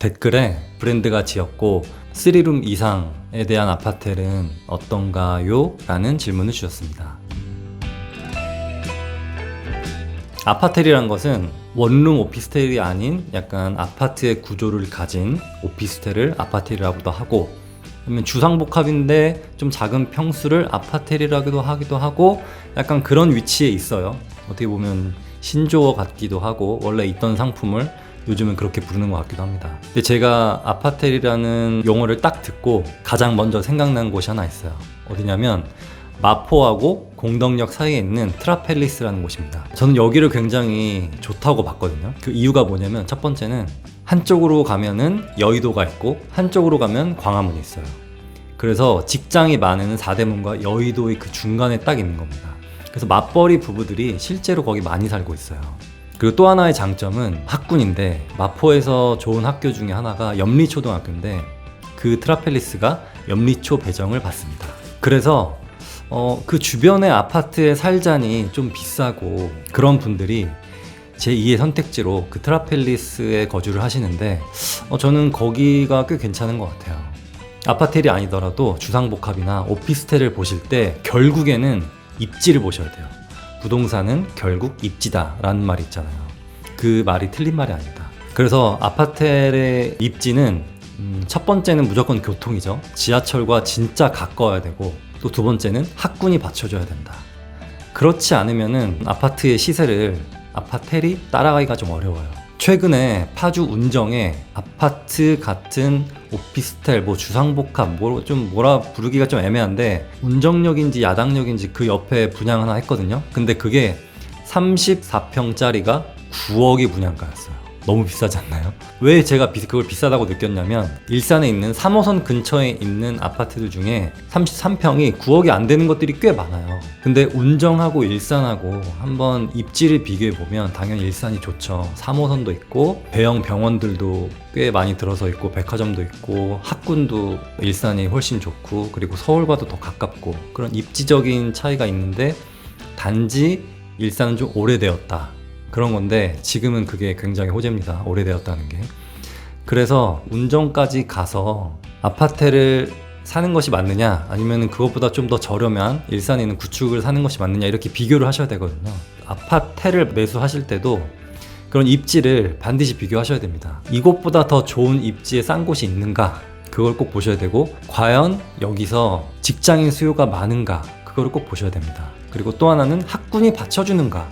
댓글에 브랜드가 지었고 3룸 이상에 대한 아파트는 어떤가요? 라는 질문을 주셨습니다. 아파텔이란 것은 원룸 오피스텔이 아닌 약간 아파트의 구조를 가진 오피스텔을 아파텔이라고도 하고 주상복합인데 좀 작은 평수를 아파텔이라고도 하기도 하고 약간 그런 위치에 있어요. 어떻게 보면 신조어 같기도 하고 원래 있던 상품을 요즘은 그렇게 부르는 것 같기도 합니다. 근데 제가 아파텔이라는 용어를 딱 듣고 가장 먼저 생각난 곳이 하나 있어요. 어디냐면 마포하고 공덕역 사이에 있는 트라펠리스라는 곳입니다. 저는 여기를 굉장히 좋다고 봤거든요. 그 이유가 뭐냐면 첫 번째는 한쪽으로 가면은 여의도가 있고 한쪽으로 가면 광화문이 있어요. 그래서 직장이 많은 사대문과 여의도의 그 중간에 딱 있는 겁니다. 그래서 맞벌이 부부들이 실제로 거기 많이 살고 있어요. 그리고 또 하나의 장점은 학군인데 마포에서 좋은 학교 중에 하나가 염리초등학교인데 그 트라펠리스가 염리초 배정을 받습니다. 그래서 어, 그 주변의 아파트에 살자니 좀 비싸고 그런 분들이 제 2의 선택지로 그 트라펠리스에 거주를 하시는데 어, 저는 거기가 꽤 괜찮은 것 같아요. 아파텔이 아니더라도 주상복합이나 오피스텔을 보실 때 결국에는 입지를 보셔야 돼요. 부동산은 결국 입지다 라는 말이 있잖아요. 그 말이 틀린 말이 아니다. 그래서 아파텔의 입지는 음, 첫 번째는 무조건 교통이죠. 지하철과 진짜 가까워야 되고 또 두 번째는 학군이 받쳐줘야 된다. 그렇지 않으면은 아파트의 시세를 아파텔이 따라가기가 좀 어려워요. 최근에 파주 운정에 아파트 같은 오피스텔, 뭐 주상복합, 뭐 좀 뭐라 부르기가 좀 애매한데 운정역인지 야당역인지 그 옆에 분양 하나 했거든요. 근데 그게 34평짜리가 9억이 분양가였어요. 너무 비싸지 않나요? 왜 제가 비- 그걸 비싸다고 느꼈냐면 일산에 있는 3호선 근처에 있는 아파트들 중에 33평이 9억이 안 되는 것들이 꽤 많아요. 근데 운정하고 일산하고 한번 입지를 비교해 보면 당연히 일산이 좋죠. 3호선도 있고 대형 병원들도 꽤 많이 들어서 있고 백화점도 있고 학군도 일산이 훨씬 좋고 그리고 서울과도 더 가깝고 그런 입지적인 차이가 있는데 단지 일산은 좀 오래되었다. 그런 건데 지금은 그게 굉장히 호재입니다. 오래되었다는 게. 그래서 운정까지 가서 아파트를 사는 것이 맞느냐 아니면 그것보다 좀 더 저렴한 일산에 있는 구축을 사는 것이 맞느냐 이렇게 비교를 하셔야 되거든요. 아파트를 매수하실 때도 그런 입지를 반드시 비교하셔야 됩니다. 이곳보다 더 좋은 입지에 싼 곳이 있는가 그걸 꼭 보셔야 되고 과연 여기서 직장인 수요가 많은가 그거를 꼭 보셔야 됩니다. 그리고 또 하나는 학군이 받쳐주는가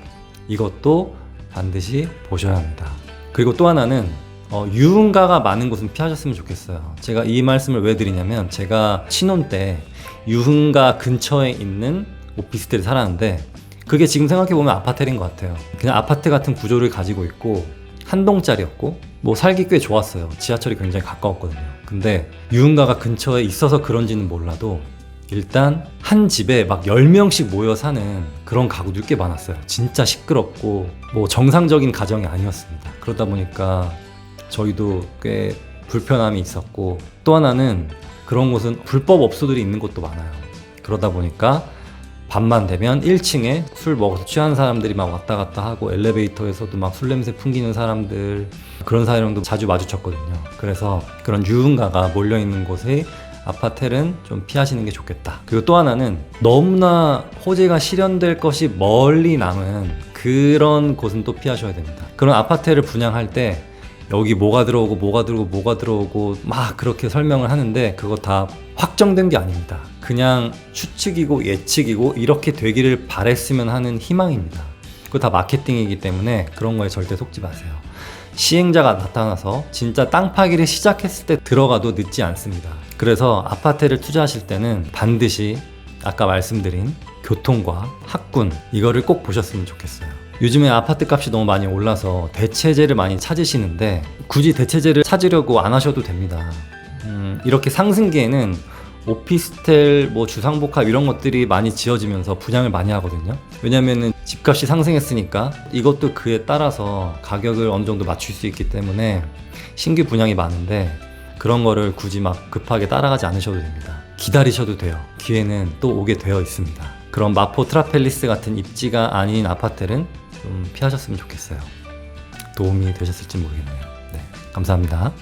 이것도 반드시 보셔야 합니다. 그리고 또 하나는 어, 유흥가가 많은 곳은 피하셨으면 좋겠어요. 제가 이 말씀을 왜 드리냐면 제가 신혼 때 유흥가 근처에 있는 오피스텔에 살았는데 그게 지금 생각해보면 아파트인 것 같아요. 그냥 아파트 같은 구조를 가지고 있고 한 동짜리였고 뭐 살기 꽤 좋았어요. 지하철이 굉장히 가까웠거든요. 근데 유흥가가 근처에 있어서 그런지는 몰라도 일단 한 집에 막 10명씩 모여 사는 그런 가구들 꽤 많았어요. 진짜 시끄럽고 뭐 정상적인 가정이 아니었습니다. 그러다 보니까 저희도 꽤 불편함이 있었고 또 하나는 그런 곳은 불법 업소들이 있는 곳도 많아요. 그러다 보니까 밤만 되면 1층에 술 먹어서 취한 사람들이 막 왔다 갔다 하고 엘리베이터에서도 막 술 냄새 풍기는 사람들 그런 사람도 자주 마주쳤거든요. 그래서 그런 유흥가가 몰려 있는 곳에 아파텔은 좀 피하시는 게 좋겠다. 그리고 또 하나는 너무나 호재가 실현될 것이 멀리 남은 그런 곳은 또 피하셔야 됩니다. 그런 아파트를 분양할 때 여기 뭐가 들어오고 뭐가 들어오고 뭐가 들어오고 막 그렇게 설명을 하는데 그거 다 확정된 게 아닙니다. 그냥 추측이고 예측이고 이렇게 되기를 바랬으면 하는 희망입니다. 그거 다 마케팅이기 때문에 그런 거에 절대 속지 마세요. 시행자가 나타나서 진짜 땅 파기를 시작했을 때 들어가도 늦지 않습니다. 그래서 아파트를 투자하실 때는 반드시 아까 말씀드린 교통과 학군 이거를 꼭 보셨으면 좋겠어요. 요즘에 아파트 값이 너무 많이 올라서 대체제를 많이 찾으시는데 굳이 대체제를 찾으려고 안 하셔도 됩니다. 음, 이렇게 상승기에는 오피스텔, 뭐 주상복합 이런 것들이 많이 지어지면서 분양을 많이 하거든요. 왜냐면은 집값이 상승했으니까 이것도 그에 따라서 가격을 어느 정도 맞출 수 있기 때문에 신규 분양이 많은데 그런 거를 굳이 막 급하게 따라가지 않으셔도 됩니다. 기다리셔도 돼요. 기회는 또 오게 되어 있습니다. 그런 마포 트라펠리스 같은 입지가 아닌 아파트는 좀 피하셨으면 좋겠어요. 도움이 되셨을지 모르겠네요. 네, 감사합니다.